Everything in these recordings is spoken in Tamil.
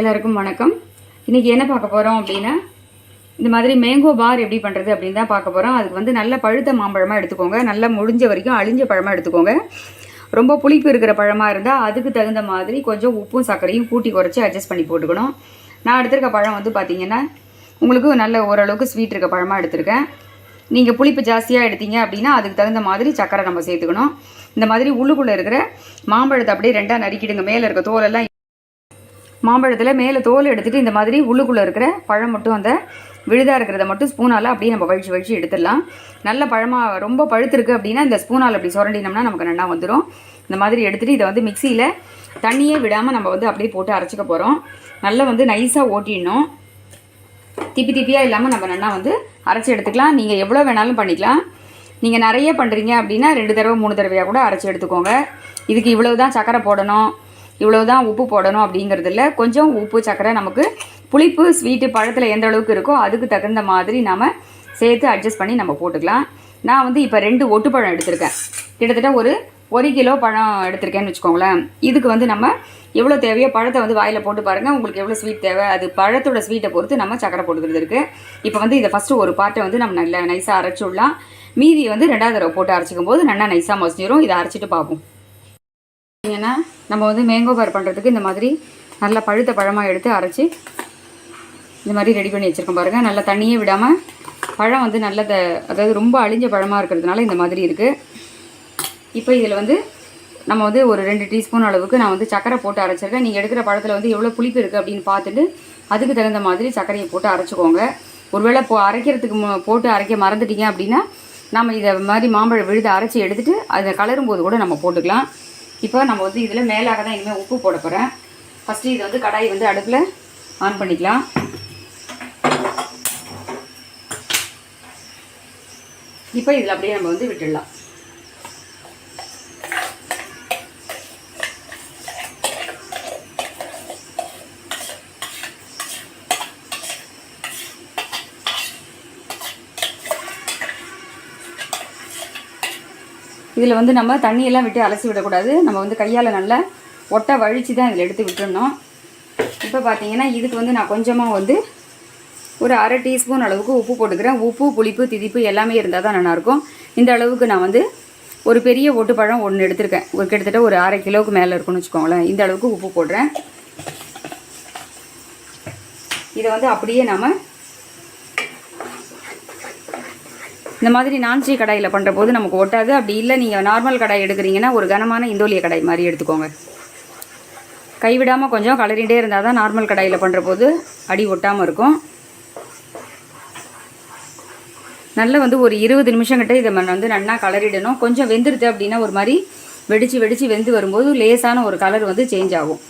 எல்லாருக்கும் வணக்கம். இன்றைக்கி என்ன பார்க்க போகிறோம் அப்படின்னா இந்த மாதிரி மேங்கோ பார் எப்படி பண்ணுறது அப்படின்னு தான் பார்க்க போகிறோம் அதுக்கு வந்து நல்ல பழுத்த மாம்பழமாக எடுத்துக்கோங்க. நல்லா முடிஞ்ச வரைக்கும் அழிஞ்ச பழமாக எடுத்துக்கோங்க. ரொம்ப புளிப்பு இருக்கிற பழமாக இருந்தால் அதுக்கு தகுந்த மாதிரி கொஞ்சம் உப்பும் சர்க்கரையும் கூட்டி குறைச்சி அட்ஜஸ்ட் பண்ணி போட்டுக்கணும். நான் எடுத்திருக்க பழம் வந்து பார்த்திங்கன்னா உங்களுக்கு நல்ல ஓரளவுக்கு ஸ்வீட் இருக்க பழமாக எடுத்திருக்கேன். நீங்கள் புளிப்பு ஜாஸ்தியாக எடுத்தீங்க அப்படின்னா அதுக்கு தகுந்த மாதிரி சக்கரை நம்ம சேர்த்துக்கணும். இந்த மாதிரி உள்ளுக்குள்ளே இருக்கிற மாம்பழத்தை அப்படியே ரெண்டாக நறுக்கிடுங்க. மேலே இருக்க தோலெல்லாம் மாம்பழத்தில் மேலே தோல் எடுத்துகிட்டு இந்த மாதிரி உள்ளுக்குள்ளே இருக்கிற பழம் மட்டும் அந்த விழுதாக இருக்கிறத மட்டும் ஸ்பூனால் அப்படியே நம்ம வழிச்சு வழிச்சு எடுத்துடலாம். நல்ல பழமாக ரொம்ப பழுத்திருக்கு அப்படின்னா இந்த ஸ்பூனால் அப்படி சுரண்டினோம்னா நமக்கு நல்லா வந்துடும் இந்த மாதிரி எடுத்துகிட்டு இதை வந்து மிக்சியில் தண்ணியே விடாமல் நம்ம வந்து அப்படியே போட்டு அரைச்சிக்க போகிறோம் நல்லா வந்து நைஸாக ஓட்டிடணும். திப்பி திப்பியாக இல்லாமல் நம்ம நல்லா வந்து அரைச்சி எடுத்துக்கலாம். நீங்கள் எவ்வளோ வேணாலும் பண்ணிக்கலாம். நீங்கள் நிறைய பண்ணுறீங்க அப்படின்னா ரெண்டு தடவை மூணு தடவையாக கூட அரைச்சி எடுத்துக்கோங்க. இதுக்கு இவ்வளவு தான் சக்கரை போடணும். இவ்வளோ தான் உப்பு போடணும் அப்படிங்கிறது இல்லை கொஞ்சம் உப்பு சக்கரை நமக்கு புளிப்பு ஸ்வீட்டு பழத்தில் எந்த அளவுக்கு இருக்கோ அதுக்கு தகுந்த மாதிரி நாம் சேர்த்து அட்ஜஸ்ட் பண்ணி நம்ம போட்டுக்கலாம். நான் வந்து இப்போ ரெண்டு ஒட்டுப்பழம் எடுத்திருக்கேன். கிட்டத்தட்ட ஒரு ஒரு கிலோ பழம் எடுத்திருக்கேன்னு வச்சுக்கோங்களேன். இதுக்கு வந்து நம்ம எவ்வளோ தேவையோ பழத்தை வந்து வாயில் போட்டு பாருங்கள் உங்களுக்கு எவ்வளோ ஸ்வீட் தேவை அது பழத்தோட ஸ்வீட்டை பொறுத்து நம்ம சக்கரை போட்டுக்கிறது இருக்குது இப்போ வந்து இதை ஃபஸ்ட்டு ஒரு பாட்டை வந்து நம்ம நல்லா நைஸாக அரைச்சி விடலாம். மீதியை வந்து ரெண்டாவது தடவை போட்டு அரைச்சிக்கும் போது நல்லா நைஸாக மசிஞ்சிடும் இதை அரைச்சிட்டு பார்ப்போம். பார்த்தீங்கன்னா நம்ம வந்து மேங்கோ பார் பண்ணுறதுக்கு இந்த மாதிரி நல்லா பழுத்த பழமாக எடுத்து அரைச்சி இந்த மாதிரி ரெடி பண்ணி வச்சுருக்கோம் பாருங்கள் நல்லா தண்ணியே விடாமல் பழம் வந்து நல்ல அதாவது ரொம்ப அழிஞ்ச பழமாக இருக்கிறதுனால இந்த மாதிரி இருக்குது இப்போ இதில் வந்து நம்ம வந்து ஒரு ரெண்டு டீஸ்பூன் அளவுக்கு நான் வந்து சக்கரை போட்டு அரைச்சிருக்கேன். நீங்கள் எடுக்கிற பழத்தில் வந்து எவ்வளோ புளிப்பு இருக்குது அப்படின்னு பார்த்துட்டு அதுக்கு தகுந்த மாதிரி சர்க்கரையை போட்டு அரைச்சிக்கோங்க. ஒருவேளை போ அரைக்கிறதுக்கு மு- போட்டு அரைக்க மறந்துட்டீங்க அப்படின்னா நம்ம இதை மாதிரி மாம்பழம் விழுது அரைச்சி எடுத்துகிட்டு அதை கலரும் போது கூட நம்ம போட்டுக்கலாம். இப்போ நம்ம வந்து இதில் மேலாக தான் இனிமேல் உப்பு போட போகிறேன் ஃபஸ்ட்டு இதை வந்து கடாய் வந்து அடுப்பில் ஆன் பண்ணிக்கலாம். இப்போ இதில் அப்படியே நம்ம வந்து விட்டுடலாம். இதில் வந்து நம்ம தண்ணியெல்லாம் விட்டு அலசி விடக்கூடாது. நம்ம வந்து கையால் நல்லா ஒட்டை வழித்து தான் இதில் எடுத்து விட்டுருந்தோம் இப்போ பார்த்தீங்கன்னா இதுக்கு வந்து நான் கொஞ்சமாக வந்து ஒரு அரை டீஸ்பூன் அளவுக்கு உப்பு போட்டுக்கிறேன். உப்பு புளிப்பு திதிப்பு எல்லாமே இருந்தால் தான் நல்லாயிருக்கும். இந்த அளவுக்கு நான் வந்து ஒரு பெரிய ஒட்டுப்பழம் ஒன்று எடுத்திருக்கேன். ஒரு கிட்டத்தட்ட ஒரு அரை கிலோவுக்கு மேலே இருக்கும்னு வச்சுக்கோங்களேன். இந்த அளவுக்கு உப்பு போடுறேன். இதை வந்து அப்படியே நம்ம இந்த மாதிரி நான்ஸ்டிக் கடாயில் பண்ணுற போது நமக்கு ஒட்டாது. அப்படி இல்லை நீங்கள் நார்மல் கடாய் எடுக்கிறீங்கன்னா ஒரு கனமான இந்தோலிய கடாய் மாதிரி எடுத்துக்கோங்க. கைவிடாமல் கொஞ்சம் கலரிண்டே இருந்தால் தான் நார்மல் கடாயில் பண்ணுற போது அடி ஒட்டாமல் இருக்கும். நல்ல வந்து ஒரு இருபது நிமிஷம் கிட்ட இதை வந்து நல்லா கலரிடணும். கொஞ்சம் வெந்துடுது அப்படின்னா ஒரு மாதிரி வெடித்து வெடித்து வெந்து வரும்போது லேசான ஒரு கலர் வந்து சேஞ்ச் ஆகும்.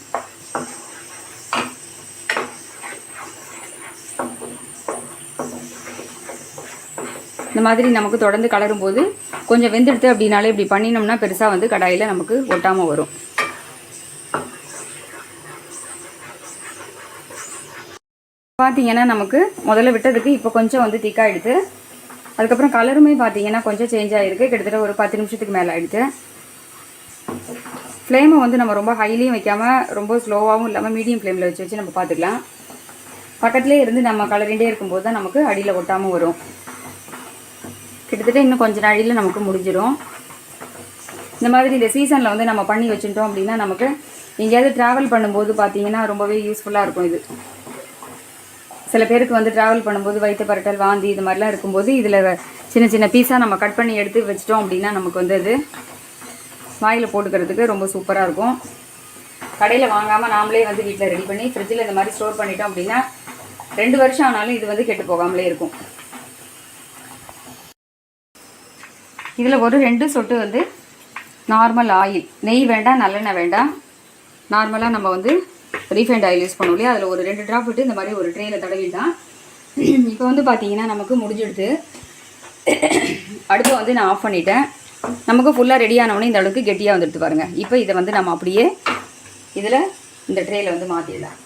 இந்த மாதிரி நமக்கு தொடர்ந்து கலரும் போது கொஞ்சம் வெந்துடுது அப்படின்னாலே இப்படி பண்ணினோம்னா பெருசாக வந்து கடாயில் நமக்கு ஒட்டாமல் வரும். பார்த்தீங்கன்னா நமக்கு முதல்ல விட்டதுக்கு இப்போ கொஞ்சம் வந்து திக்காயிடுது அதுக்கப்புறம் கலருமே பார்த்தீங்கன்னா கொஞ்சம் சேஞ்ச் ஆகிருக்கு கிட்டத்தட்ட ஒரு பத்து நிமிஷத்துக்கு மேலே ஆகிடுது ஃப்ளேமை வந்து நம்ம ரொம்ப ஹைலியும் வைக்காமல் ரொம்ப ஸ்லோவாகவும் இல்லாமல் மீடியம் ஃப்ளேமில் வச்சு வச்சு நம்ம பார்த்துக்கலாம் பக்கத்துலேயே இருந்து நம்ம கலரிண்டே இருக்கும்போது தான் நமக்கு அடியில் ஒட்டாமல் வரும். கிட்டத்தட்ட இன்னும் கொஞ்ச நாழியில் நமக்கு முடிஞ்சிடும் இந்த மாதிரி இந்த சீசனில் வந்து நம்ம பண்ணி வச்சுட்டோம் அப்படின்னா நமக்கு எங்கேயாவது ட்ராவல் பண்ணும்போது பார்த்தீங்கன்னா ரொம்பவே யூஸ்ஃபுல்லாக இருக்கும் இது. சில பேருக்கு வந்து ட்ராவல் பண்ணும்போது வயிற்று பரட்டல் வாந்தி இது மாதிரிலாம் இருக்கும்போது இதில் சின்ன சின்ன பீஸாக நம்ம கட் பண்ணி எடுத்து வச்சிட்டோம் அப்படின்னா நமக்கு வந்து அது வாயில் போட்டுக்கிறதுக்கு ரொம்ப சூப்பராக இருக்கும். கடையில் வாங்காமல் நாமளே வந்து வீட்டில் ரெடி பண்ணி ஃப்ரிட்ஜில் இந்த மாதிரி ஸ்டோர் பண்ணிட்டோம் அப்படின்னா ரெண்டு வருஷம் ஆனாலும் இது வந்து கெட்டு போகாமலே இருக்கும். இதில் ஒரு ரெண்டு சொட்டு வந்து நார்மல் ஆயில் நெய் வேண்டாம் நல்லெண்ணெய் வேண்டாம். நார்மலாக நம்ம வந்து ரீஃபைண்ட் ஆயில் யூஸ் பண்ணுவோம் இல்லையா? அதில் ஒரு ரெண்டு ட்ராப் விட்டு இந்த மாதிரி ஒரு ட்ரேயில் தடவிட்டான் இப்போ வந்து பார்த்தீங்கன்னா நமக்கு முடிஞ்சிடுது. அடுப்பை வந்து நான் ஆஃப் பண்ணிட்டேன். நமக்கு ஃபுல்லாக ரெடியானவொடனே இந்த அளவுக்கு கெட்டியாக வந்துடுத்து பாருங்கள் இப்போ இதை வந்து நம்ம அப்படியே இதில் இந்த ட்ரேயில் வந்து மாற்றிடலாம்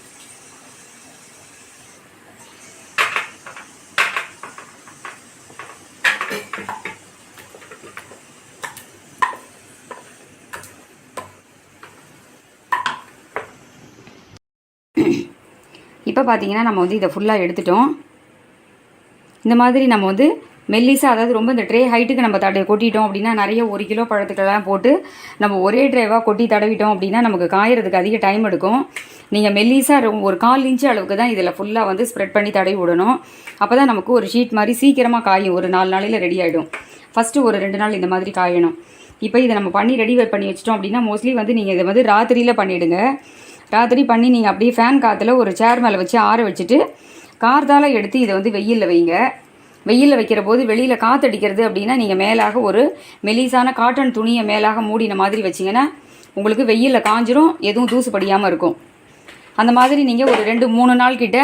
இப்போ பார்த்தீங்கன்னா நம்ம வந்து இதை ஃபுல்லாக எடுத்துட்டோம். இந்த மாதிரி நம்ம வந்து மெல்லிசாக அதாவது ரொம்ப இந்த ட்ரே ஹைட்டுக்கு நம்ம தடை கொட்டிட்டோம் அப்படின்னா நிறைய ஒரு கிலோ பழத்துக்கெல்லாம் போட்டு நம்ம ஒரே ட்ரேவாக கொட்டி தடவிட்டோம் அப்படின்னா நமக்கு காயறதுக்கு அதிக டைம் எடுக்கும். நீங்கள் மெல்லிஸாக ஒரு கால் இன்ச்சு அளவுக்கு தான் இதில் ஃபுல்லாக வந்து ஸ்ப்ரெட் பண்ணி தடவி விடணும். அப்போ தான் நமக்கு ஒரு ஷீட் மாதிரி சீக்கிரமாக காயும். ஒரு நாலு நாளையில் ரெடி ஆகிடும் ஃபஸ்ட்டு ஒரு ரெண்டு நாள் இந்த மாதிரி காயணும். இப்போ இதை நம்ம பண்ணி ரெடி பண்ணி வச்சிட்டோம் அப்படின்னா மோஸ்ட்லி வந்து நீங்கள் இதை வந்து ராத்திரியில் பண்ணிவிடுங்க ராத்திரி பண்ணி நீங்கள் அப்படியே ஃபேன் காற்றுல ஒரு சேர் மேலே வச்சு ஆற வச்சுட்டு கார்தால எடுத்து இதை வந்து வெயிலில் வைங்க. வெயிலில் வைக்கிற போது வெளியில் காற்றடிக்கிறது அப்படின்னா நீங்கள் மேலாக ஒரு மெலிசான காட்டன் துணியை மேலாக மூடின மாதிரி வச்சிங்கன்னா உங்களுக்கு வெயிலில் காஞ்சிரும் எதுவும் தூசு படியாமல் இருக்கும். அந்த மாதிரி நீங்கள் ஒரு ரெண்டு மூணு நாள் கிட்ட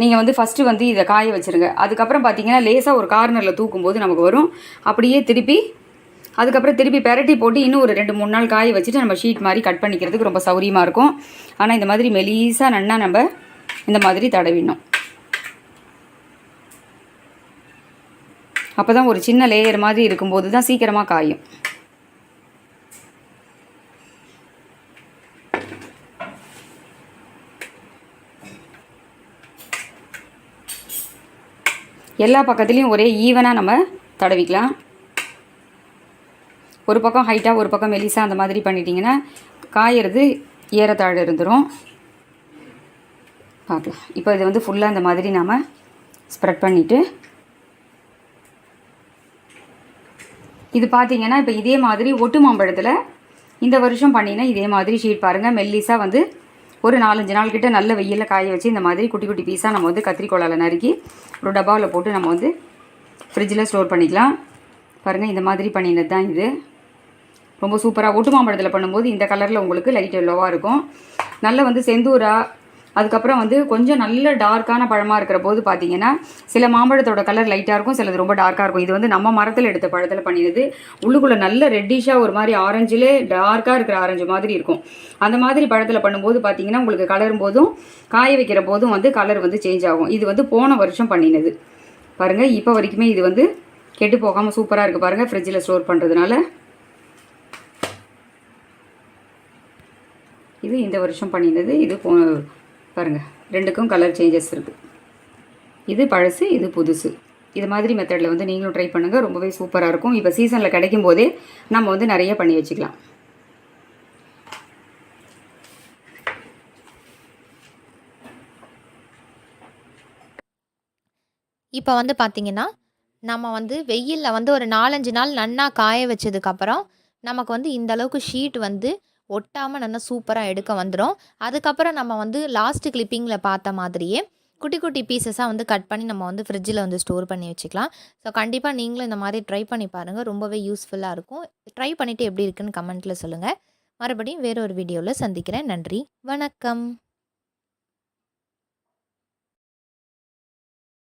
நீங்கள் வந்து ஃபஸ்ட்டு வந்து இதை காய வச்சுருங்க. அதுக்கப்புறம் பார்த்தீங்கன்னா லேசாக ஒரு கார்னரில் தூக்கும்போது நமக்கு வரும். அப்படியே திருப்பி அதுக்கப்புறம் திருப்பி பெரட்டி போட்டு இன்னும் ஒரு ரெண்டு மூணு நாள் காய வச்சுட்டு நம்ம ஷீட் மாதிரி கட் பண்ணிக்கிறதுக்கு ரொம்ப சௌரியமாக இருக்கும். ஆனால் இந்த மாதிரி மெலீஸாக நன்னா நம்ம இந்த மாதிரி தடவிடணும். அப்போ தான் ஒரு சின்ன லேயர் மாதிரி இருக்கும்போது தான் சீக்கிரமாக காயும். எல்லா பக்கத்துலேயும் ஒரே ஈவனாக நம்ம தடவிக்கலாம். ஒரு பக்கம் ஹைட்டாக ஒரு பக்கம் மெலிசாக அந்த மாதிரி பண்ணிட்டீங்கன்னா காயறது ஏறத்தாழ இருந்துடும் பார்க்கலாம். இப்போ இது வந்து ஃபுல்லாக இந்த மாதிரி நாம் ஸ்ப்ரெட் பண்ணிவிட்டு இது பார்த்தீங்கன்னா இப்போ இதே மாதிரி ஒட்டு மாம்பழத்தில் இந்த வருஷம் பண்ணினா இதே மாதிரி ஷீட் பாருங்கள் மெல்லிஸாக வந்து ஒரு நாலஞ்சு நாள் கிட்ட நல்ல வெயிலில் காய வச்சு இந்த மாதிரி குட்டி குட்டி பீஸாக நம்ம வந்து கத்திரிக்கோளால் நறுக்கி ஒரு டப்பாவில் போட்டு நம்ம வந்து ஃப்ரிட்ஜில் ஸ்டோர் பண்ணிக்கலாம். பாருங்கள் இந்த மாதிரி பண்ணினது தான் இது. ரொம்ப சூப்பராக ஒட்டு மாம்பழத்தில் பண்ணும்போது இந்த கலரில் உங்களுக்கு லைட் எல்லோவாக இருக்கும். நல்ல வந்து செந்தூரா அதுக்கப்புறம் வந்து கொஞ்சம் நல்ல டார்க்கான பழமாக இருக்கிற போது பார்த்தீங்கன்னா சில மாம்பழத்தோட கலர் லைட்டாக இருக்கும் சிலது ரொம்ப டார்க்காக இருக்கும். இது வந்து நம்ம மரத்தில் எடுத்த பழத்தில் பண்ணினது. உள்ளுக்குள்ளே நல்ல ரெட்டிஷாக ஒரு மாதிரி ஆரஞ்சிலே டார்க்காக இருக்கிற ஆரஞ்சு மாதிரி இருக்கும். அந்த மாதிரி பழத்தில் பண்ணும்போது பார்த்தீங்கன்னா உங்களுக்கு கலரும் போதும் காய வைக்கிற போதும் வந்து கலர் வந்து சேஞ்ச் ஆகும். இது வந்து போன வருஷம் பண்ணினது. பாருங்கள் இப்போ வரைக்குமே இது வந்து கெட்டு போகாமல் சூப்பராக இருக்குது பாருங்கள் ஃப்ரிட்ஜில் ஸ்டோர் பண்ணுறதுனால இது இந்த வருஷம் பண்ணினது இது போ பாருங்கள் ரெண்டுக்கும் கலர் சேஞ்சஸ் இருக்குது இது பழசு இது புதுசு. இது மாதிரி மெத்தடில் வந்து நீங்களும் ட்ரை பண்ணுங்கள் ரொம்பவே சூப்பராக இருக்கும். இப்போ சீசனில் கிடைக்கும் போதே நம்ம வந்து நிறைய பண்ணி வச்சுக்கலாம். இப்போ வந்து பார்த்திங்கன்னா நம்ம வந்து வெயிலில் வந்து ஒரு நாலஞ்சு நாள் நன்னா காய வச்சதுக்கப்புறம் நமக்கு வந்து இந்த அளவுக்கு ஷீட் வந்து ஒட்டாமல் நல்லா சூப்பராக எடுக்க வந்துடும் அதுக்கப்புறம் நம்ம வந்து லாஸ்ட்டு கிளிப்பிங்கில் பார்த்த மாதிரியே குட்டி குட்டி பீசஸாக வந்து கட் பண்ணி நம்ம வந்து ஃப்ரிட்ஜில் வந்து ஸ்டோர் பண்ணி வச்சுக்கலாம். ஸோ கண்டிப்பாக நீங்களும் இந்த மாதிரி ட்ரை பண்ணி பாருங்கள் ரொம்பவே யூஸ்ஃபுல்லாக இருக்கும். ட்ரை பண்ணிவிட்டு எப்படி இருக்குன்னு கமெண்ட்டில் சொல்லுங்கள் மறுபடியும் வேறொரு வீடியோவில் சந்திக்கிறேன். நன்றி. வணக்கம்.